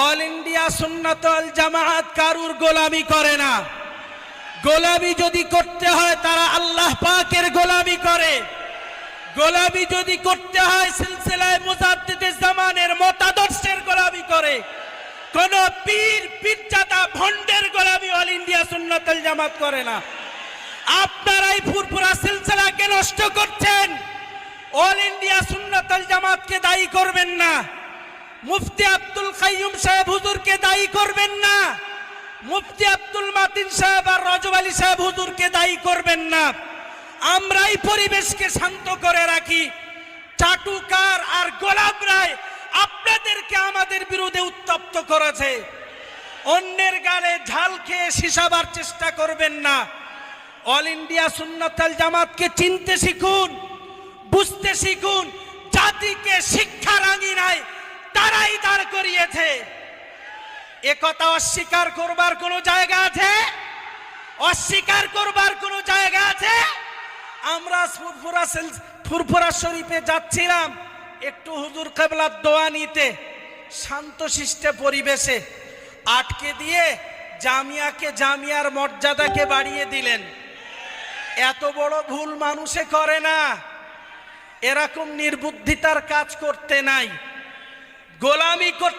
All India সুন্নাতল জামাত কারুর গোলামি করে না। গোলামি যদি করতে হয়, তারা আল্লাহ পাকের গোলামি করে। গোলামি যদি করতে হয়, সিলসিলায় মুজাদ্দিদে জামানের মতাদর্শের গোলামি করে। কোন পীর, পীরজাদা ভণ্ডের গোলামি অল ইন্ডিয়া সুন্নাতল জামাত করে না। আপনারাই ফুরফুরা সিলসিলাকে নষ্ট করছেন। অল ইন্ডিয়া সুন্নাতল জামাতকে দায়ী করবেন না। মুফতি আব্দুল কাইয়ুম সাহেব হুজুরকে দায়ী করবেন না। মুফতি আব্দুল মাতিন সাহেব আর রজব আলী সাহেব হুজুরকে দায়ী করবেন না। আমরাই পরিবেশকে শান্ত করে রাখি। চাটুকার আর গোলাপ রায় আপনাদেরকে আমাদের বিরুদ্ধে উত্তপ্ত করেছে। অন্যের গালে ঝাল খেয়ে শিশাবার চেষ্টা করবেন না। অল ইন্ডিয়া সুন্নতাল জামাতকে চিনতে শিখুন, বুঝতে শিখুন, জাতিকে শিক্ষা রাঙিনায় তারাই দাঁড় করিয়েছে। একথা অস্বীকার করবার কোনো জায়গা আছে? অস্বীকার করবার কোনো জায়গা আছে? আমরা ফুরফুরা ফুরফুরা শরীফে যাচ্ছিলাম একটু হুজুর কেবলার দোয়া নিতে, শান্ত শান্তশিষ্টে পরিবেশে আটকে দিয়ে জামিয়াকে জামিয়ার মর্যাদাকে বাড়িয়ে দিলেন। এত বড় ভুল মানুষে করে না। এরকম নির্বুদ্ধিতার কাজ করতে নাই। গোলামি করতে